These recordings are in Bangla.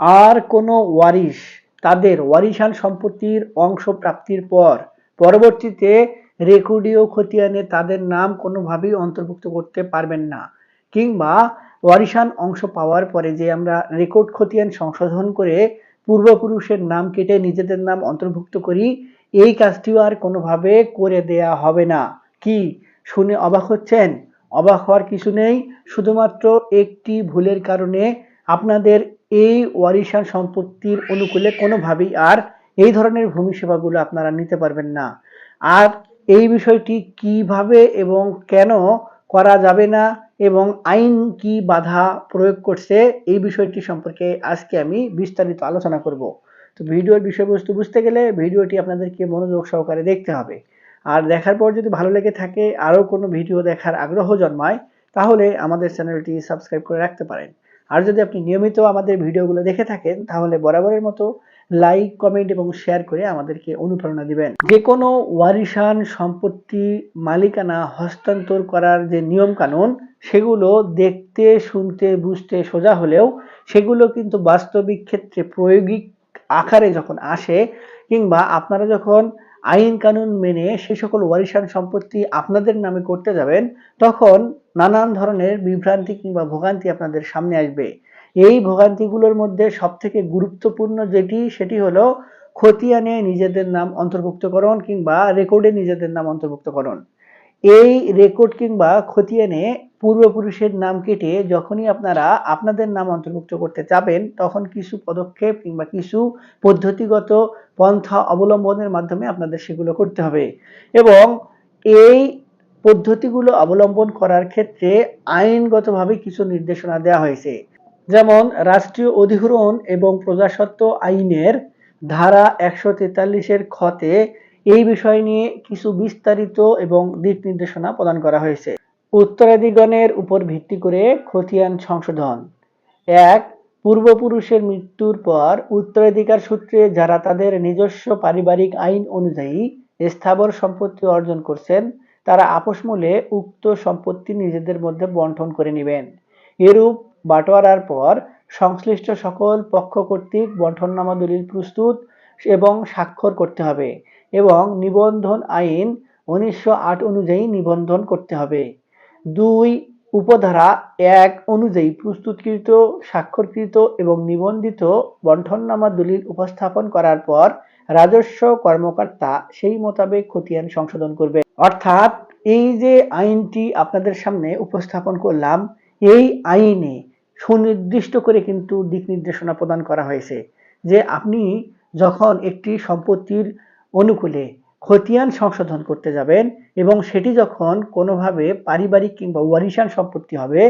আর কোনো ওয়ারিশ, তাদের ওয়ারিশান সম্পত্তির অংশ প্রাপ্তির পর পরবর্তীতে রেকর্ডীয় খতিয়ানে তাদের নাম কোনোভাবেই অন্তর্ভুক্ত করতে পারবেন না। কিংবা ওয়ারিশান অংশ পাওয়ার পরে যে আমরা রেকর্ড খতিয়ান সংশোধন করে পূর্বপুরুষের নাম কেটে নিজেদের নাম অন্তর্ভুক্ত করি, এই কাজটিও আর কোনোভাবে করে দেয়া হবে না। কি? শুনে অবাক হচ্ছেন? অবাক হওয়ার কিছু নেই। শুধুমাত্র একটি ভুলের কারণে আপনাদের এই ওয়ারিশান সম্পত্তির অনুকূলে কোনোভাবেই আর এই ধরনের ভূমি সেবাগুলো আপনারা নিতে পারবেন না। আর এই বিষয়টি কীভাবে এবং কেন করা যাবে না এবং আইন কি বাধা প্রয়োগ করছে, এই বিষয়টি সম্পর্কে আজকে আমি বিস্তারিত আলোচনা করব। তো ভিডিওর বিষয়বস্তু বুঝতে গেলে ভিডিওটি আপনাদেরকে মনোযোগ সহকারে দেখতে হবে। আর দেখার পর যদি ভালো লেগে থাকে, আরও কোনো ভিডিও দেখার আগ্রহ জন্মায়, তাহলে আমাদের চ্যানেলটি সাবস্ক্রাইব করে রাখতে পারেন। আর যদি আপনি নিয়মিত আমাদের ভিডিওগুলো দেখে থাকেন, তাহলে বরাবরের মতো লাইক কমেন্ট এবং শেয়ার করে আমাদেরকে অনুপ্রেরণা দিবেন। যে কোনো ওয়ারিশান সম্পত্তি মালিকানা হস্তান্তর করার যে নিয়ম কানুন সেগুলো দেখতে, শুনতে, বুঝতে সোজা হলেও সেগুলো কিন্তু বাস্তবিক ক্ষেত্রে প্রয়োগিক আকারে যখন আসে, কিংবা আপনারা যখন আইন কানুন মেনে সে সকল ওয়ারিশান সম্পত্তি আপনাদের নামে করতে যাবেন, তখন নানান ধরনের বিভ্রান্তি কিংবা ভোগান্তি আপনাদের সামনে আসবে। এই ভোগান্তিগুলোর মধ্যে সবথেকে গুরুত্বপূর্ণ যেটি, সেটি হলো খতিয়ানে নিজেদের নাম অন্তর্ভুক্তকরণ কিংবা রেকর্ডে নিজেদের নাম অন্তর্ভুক্তকরণ এই রেকর্ড কিংবা খতিয়ানে পূর্বপুরুষের নাম কেটে যখনই আপনারা আপনাদের নাম অন্তর্ভুক্ত করতে চাবেন তখন কিছু পদক্ষেপ কিংবা কিছু পদ্ধতিগত পন্থা অবলম্বনের মাধ্যমে আপনাদের সেগুলো করতে হবে। এবং এই পদ্ধতিগুলো অবলম্বন করার ক্ষেত্রে আইনগতভাবে কিছু নির্দেশনা দেওয়া হয়েছে। যেমন, রাষ্ট্রীয় অধিগ্রহণ এবং প্রজাস্বত্ব আইনের ধারা একশো তেতাল্লিশের খতে এই বিষয় নিয়ে কিছু বিস্তারিত এবং দিক নির্দেশনা প্রদান করা হয়েছে। উত্তরাধিগণের উপর ভিত্তি করে খতিয়ান সংশোধন। এক, পূর্বপুরুষের মৃত্যুর পর উত্তরাধিকার সূত্রে যারা তাদের নিজস্ব পারিবারিক আইন অনুযায়ী স্থাবর সম্পত্তি অর্জন করছেন, তারা আপসমূলে উক্ত সম্পত্তি নিজেদের মধ্যে বন্টন করে নেবেন। এরূপ বাটোয়ারার পর সংশ্লিষ্ট সকল পক্ষ কর্তৃক বন্টননামা দলিল প্রস্তুত এবং স্বাক্ষর করতে হবে। এবং নিবন্ধন আইন উনিশশো আট অনুযায়ী নিবন্ধন করতে হবে। দুই, উপধারা এক অনুযায়ী প্রস্তুতকৃত, স্বাক্ষরকৃত এবং নিবন্ধিত বন্টননামা দলিল উপস্থাপন করার পর রাজস্ব কর্মকর্তা সেই মোতাবেক খতিয়ান সংশোধন করবে। অর্থাৎ এই যে আইনটি আপনাদের সামনে উপস্থাপন করলাম, এই আইনে সুনির্দিষ্ট করে কিন্তু দিক নির্দেশনা প্রদান করা হয়েছে যে আপনি যখন একটি সম্পত্তির অনুকূলে খতিয়ান সংশোধন করতে যাবেন এবং সেটি যখন কোনোভাবে পারিবারিক কিংবা ওয়ারিশান সম্পত্তি হবে,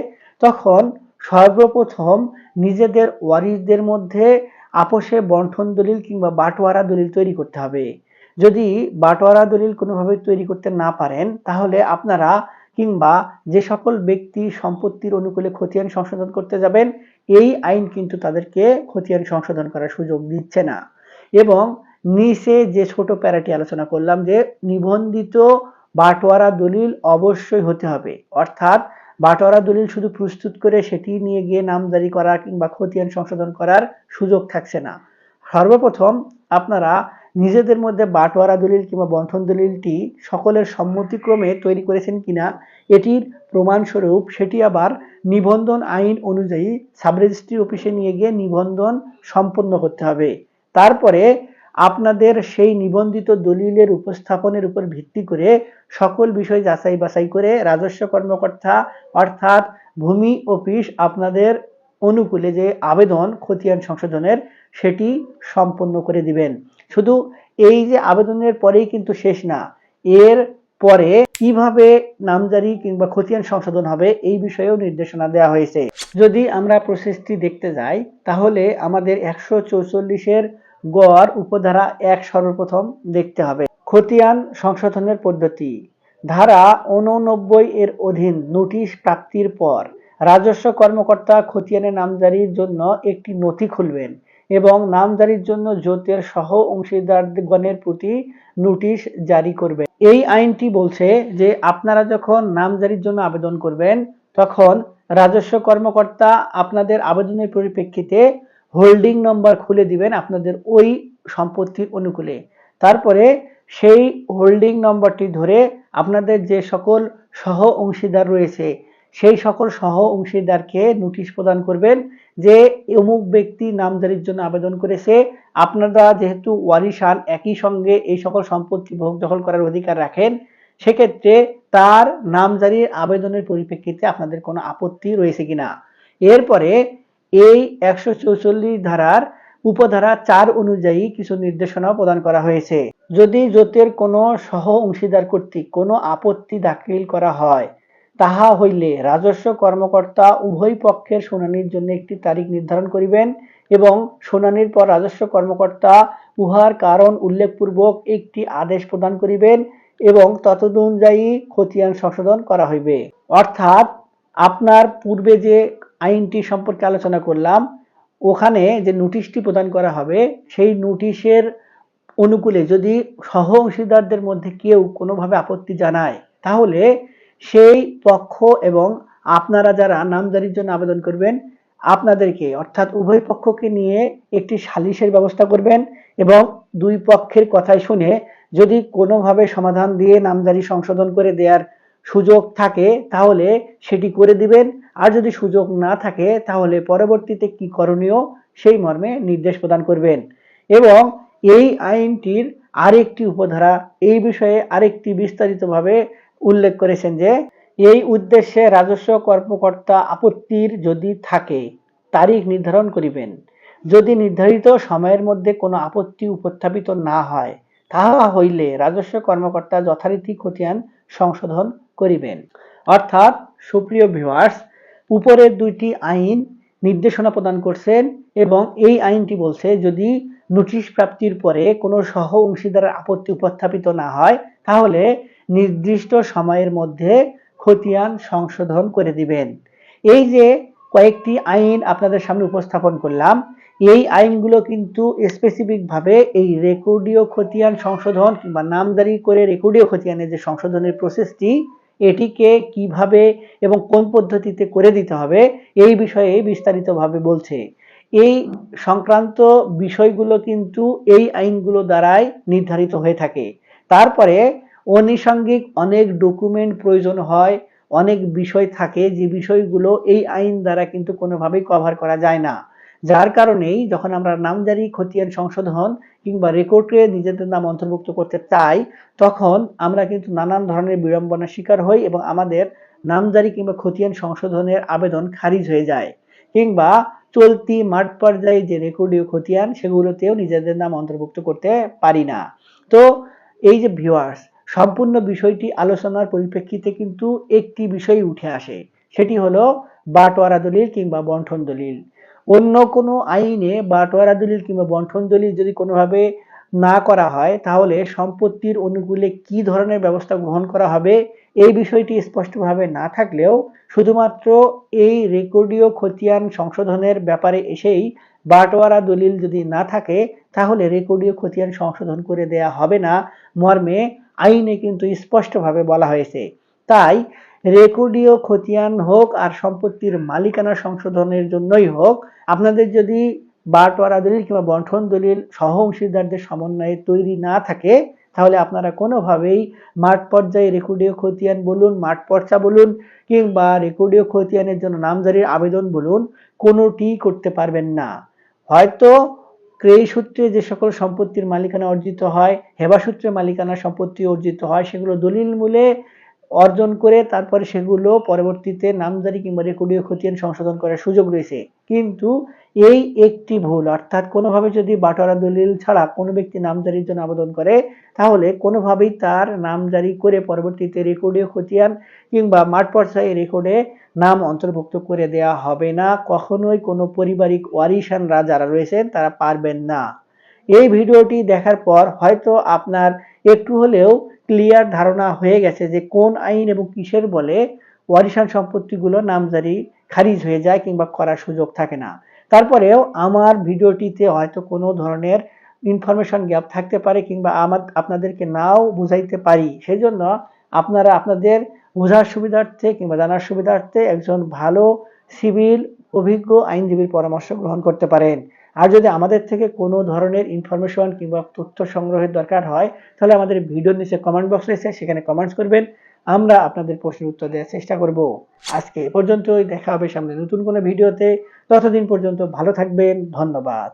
তখন সর্বপ্রথম নিজেদের ওয়ারিশদের মধ্যে আপোষে বন্টন দলিল কিংবা বাটোয়ারা দলিল তৈরি করতে হবে। যদি বাটোয়ারা দলিল কোনোভাবে তৈরি করতে না পারেন, তাহলে আপনারা কিংবা যে সকল ব্যক্তি সম্পত্তির অনুকূলে খতিয়ান সংশোধন করতে যাবেন, এই আইন কিন্তু তাদেরকে খতিয়ান সংশোধন করার সুযোগ দিচ্ছে না। এবং নিচে যে ছোট প্যারাটি আলোচনা করলাম যে নিবন্ধিত বাটোয়ারা দলিল অবশ্যই হতে হবে। অর্থাৎ বাটোয়ারা দলিল শুধু প্রস্তুত করে সেটি নিয়ে গিয়ে নামজারি করা কিংবা খতিয়ান সংশোধন করার সুযোগ থাকছে না। সর্বপ্রথম আপনারা নিজেদের মধ্যে বাটোয়ারা দলিল কিংবা বন্টন দলিলটি সকলের সম্মতিক্রমে তৈরি করেছেন কিনা, এটির প্রমাণস্বরূপ সেটি আবার নিবন্ধন আইন অনুযায়ী সাবরেজিস্ট্রি অফিসে নিয়ে গিয়ে নিবন্ধন সম্পন্ন করতে হবে। তারপরে আপনাদের সেই নিবন্ধিত দলিলের উপস্থাপনের উপর ভিত্তি করে সকল বিষয় যাচাই বাছাই করে রাজস্ব কর্মকর্তা অর্থাৎ ভূমি অফিস আপনাদের অনুকূলে যে আবেদন খতিয়ান সংশোধনের সেটি সম্পন্ন করে দিবেন। শুধু এই যে আবেদনের পরেই কিন্তু শেষ না, এর পরে কীভাবে নামজারি কিংবা খতিয়ান সংশোধন হবে এই বিষয়েও নির্দেশনা দেওয়া হয়েছে। যদি আমরা প্রসেসটি দেখতে যাই, তাহলে আমাদের একশো চৌচল্লিশের গড় উপধারা এক সর্বপ্রথম দেখতে হবে। খতিয়ান সংশোধনের পদ্ধতি। ধারা উননব্বই এর অধীন নোটিশ প্রাপ্তির পর রাজস্ব কর্মকর্তা খতিয়ানের নামজারির জন্য একটি নথি খুলবেন এবং নামজারির জন্য জোতের সহ অংশীদারগণের প্রতি নোটিশ জারি করবেন। এই আইনটি বলছে যে আপনারা যখন নামজারির জন্য আবেদন করবেন, তখন রাজস্ব কর্মকর্তা আপনাদের আবেদনের পরিপ্রেক্ষিতে হোল্ডিং নম্বর খুলে দিবেন আপনাদের ওই সম্পত্তির অনুকূলে। তারপরে সেই হোল্ডিং নম্বরটি ধরে আপনাদের যে সকল সহ অংশীদার রয়েছে, সেই সকল সহ অংশীদারকে নোটিশ প্রদান করবেন যে অমুক ব্যক্তি নামজারির জন্য আবেদন করেছে। আপনারা যেহেতু ওয়ারিশান, একই সঙ্গে এই সকল সম্পত্তি ভোগ দখল করার অধিকার রাখেন, সেক্ষেত্রে তার নামজারির আবেদনের পরিপ্রেক্ষিতে আপনাদের কোনো আপত্তি রয়েছে কিনা। এরপরে এই একশো চৌচল্লিশ ধারার উপধারা চার অনুযায়ী কিছু নির্দেশনা প্রদান করা হয়েছে। যদি জোটের কোনো সহ অংশীদার কর্তৃক কোনো আপত্তি দাখিল করা হয়, তাহা হইলে রাজস্ব কর্মকর্তা উভয় পক্ষের শুনানির জন্য একটি তারিখ নির্ধারণ করিবেন এবং শুনানির পর রাজস্ব কর্মকর্তা উহার কারণ উল্লেখপূর্বক একটি আদেশ প্রদান করিবেন এবং ততদনুযায়ী খতিয়ান সংশোধন করা হইবে। অর্থাৎ, আপনার পূর্বে যে আইনটি সম্পর্কে আলোচনা করলাম, ওখানে যে নোটিশটি প্রদান করা হবে, সেই নোটিশের অনুকূলে যদি সহ অংশীদারদের মধ্যে কেউ কোনোভাবে আপত্তি জানায়, তাহলে সেই পক্ষ এবং আপনারা যারা নামজারির জন্য আবেদন করবেন, আপনাদেরকে অর্থাৎ উভয় পক্ষকে নিয়ে একটি সালিশের ব্যবস্থা করবেন এবং দুই পক্ষের কথাই শুনে যদি কোনোভাবে সমাধান দিয়ে নামজারি সংশোধন করে দেওয়ার সুযোগ থাকে, তাহলে সেটি করে দিবেন। আর যদি সুযোগ না থাকে, তাহলে পরবর্তীতে কি করণীয়? সেই মর্মে নির্দেশ প্রদান করবেন। এবং এই আইনটির আরেকটি উপধারা এই বিষয়ে আরেকটি বিস্তারিতভাবে উল্লেখ করেছেন যে, এই উদ্দেশ্যে রাজস্ব কর্মকর্তা আপত্তির যদি থাকে, তারিখ নির্ধারণ করিবেন। যদি নির্ধারিত সময়ের মধ্যে কোনো আপত্তি উপস্থাপিত না হয়, তাহা হইলে রাজস্ব কর্মকর্তা যথারীতি খতিয়ান সংশোধন করিবেন। অর্থাৎ সুপ্রিয় ভিউয়ার্স উপরের দুইটি আইন নির্দেশনা প্রদান করছেন এবং এই আইনটি বলছে, যদি নোটিশ প্রাপ্তির পরে কোনো সহ অংশীদারের আপত্তি উপস্থাপিত না হয়, তাহলে নির্দিষ্ট সময়ের মধ্যে খতিয়ান সংশোধন করে দিবেন। এই যে কয়েকটি আইন আপনাদের সামনে উপস্থাপন করলাম, এই আইনগুলো কিন্তু স্পেসিফিকভাবে এই রেকর্ডীয় খতিয়ান সংশোধন কিংবা নামদারি করে রেকর্ডীয় খতিয়ানের যে সংশোধনের প্রসেসটি এটিকে কীভাবে এবং কোন পদ্ধতিতে করে দিতে হবে, এই বিষয়ে বিস্তারিতভাবে বলছে। এই সংক্রান্ত বিষয়গুলো কিন্তু এই আইনগুলো দ্বারাই নির্ধারিত হয়ে থাকে। তারপরে অনিসাঙ্গিক অনেক ডকুমেন্ট প্রয়োজন হয়, অনেক বিষয় থাকে, যে বিষয়গুলো এই আইন দ্বারা কিন্তু কোনোভাবেই কভার করা যায় না। যার কারণেই যখন আমরা নামজারি, খতিয়ান সংশোধন কিংবা রেকর্ডে নিজেদের নাম অন্তর্ভুক্ত করতে চাই, তখন আমরা কিন্তু নানান ধরনের বিড়ম্বনার শিকার হই এবং আমাদের নামজারি কিংবা খতিয়ান সংশোধনের আবেদন খারিজ হয়ে যায়। কিংবা চলতি মাঠ পর্যায়ে যে রেকর্ডীয় খতিয়ান, সেগুলোতেও নিজেদের নাম অন্তর্ভুক্ত করতে পারি না। তো এই যে ভিউয়ার্স সম্পূর্ণ বিষয়টি আলোচনার পরিপ্রেক্ষিতে কিন্তু একটি বিষয় উঠে আসে, সেটি হলো বাটোয়ারা দলিল কিংবা বন্ঠন দলিল। অন্য কোনো আইনে বাটোয়ারা দলিল কিংবা বন্ঠন দলিল যদি কোনোভাবে না করা হয়, তাহলে সম্পত্তির অনুকূলে কি ধরনের ব্যবস্থা গ্রহণ করা হবে এই বিষয়টি স্পষ্টভাবে না থাকলেও শুধুমাত্র এই রেকর্ডীয় খতিয়ান সংশোধনের ব্যাপারে এসেই বাটোয়ারা দলিল যদি না থাকে, তাহলে রেকর্ডীয় খতিয়ান সংশোধন করে দেয়া হবে না। মর্মে আইনে কিন্তু স্পষ্টভাবে বলা হয়েছে। তাই রেকর্ডীয় খতিয়ান হোক আর সম্পত্তির মালিকানা সংশোধনের জন্যই হোক, আপনাদের যদি বাটোয়ারা দলিল কিংবা বন্ঠন দলিল সহ অংশীদারদের সমন্বয়ে তৈরি না থাকে, তাহলে আপনারা কোনোভাবেই মাঠ পর্যায়ে রেকর্ডীয় খতিয়ান বলুন, মাঠ পর্চা বলুন, কিংবা রেকর্ডীয় খতিয়ানের জন্য নামজারির আবেদন বলুন কোনোটি করতে পারবেন না। হয়তো ক্রেয় সূত্রে যে সকল সম্পত্তির মালিকানা অর্জিত হয়, হেবা সূত্রে মালিকানা সম্পত্তি অর্জিত হয়, সেগুলো দলিল মূলে অর্জন করে তারপরে সেগুলো পরবর্তীতে নামজারি কিংবা রেকর্ডীয় খতিয়ান সংশোধন করার সুযোগ রয়েছে। কিন্তু এই একটি ভুল, অর্থাৎ কোনোভাবে যদি বাটোয়ারা দলিল ছাড়া কোনো ব্যক্তি নামজারির জন্য আবেদন করে, তাহলে কোনোভাবেই তার নামজারি করে পরবর্তীতে রেকর্ডীয় খতিয়ান কিংবা মাঠ পর্যায়ে রেকর্ডে নাম অন্তর্ভুক্ত করে দেয়া হবে না। কখনোই কোনো পারিবারিক ওয়ারিশানরা যারা রয়েছেন, তারা পারবেন না। এই ভিডিওটি দেখার পর হয়তো আপনার একটু হলেও ক্লিয়ার ধারণা হয়ে গেছে যে কোন আইন এবং কিসের বলে ওয়ারিশান সম্পত্তিগুলো নামজারি খারিজ হয়ে যায় কিংবা করার সুযোগ থাকে না। তারপরেও আমার ভিডিওটিতে হয়তো কোনো ধরনের ইনফরমেশন গ্যাপ থাকতে পারে কিংবা আমার আপনাদেরকে নাও বুঝাইতে পারি। সেই জন্য আপনারা আপনাদের বোঝার সুবিধার্থে কিংবা জানার সুবিধার্থে একজন ভালো সিভিল অভিজ্ঞ আইনজীবীর পরামর্শ গ্রহণ করতে পারেন। আর যদি আমাদের থেকে কোনো ধরনের ইনফরমেশন কিংবা তথ্য সংগ্রহের দরকার হয়, তাহলে আমাদের ভিডিওর নিচে কমেন্ট বক্স রয়েছে, সেখানে কমেন্টস করবেন। আমরা আপনাদের প্রশ্নের উত্তর দেওয়ার চেষ্টা করব। আজকে এ পর্যন্তই, দেখা হবে সামনে নতুন কোনো ভিডিওতে ততদিন পর্যন্ত ভালো থাকবেন, ধন্যবাদ।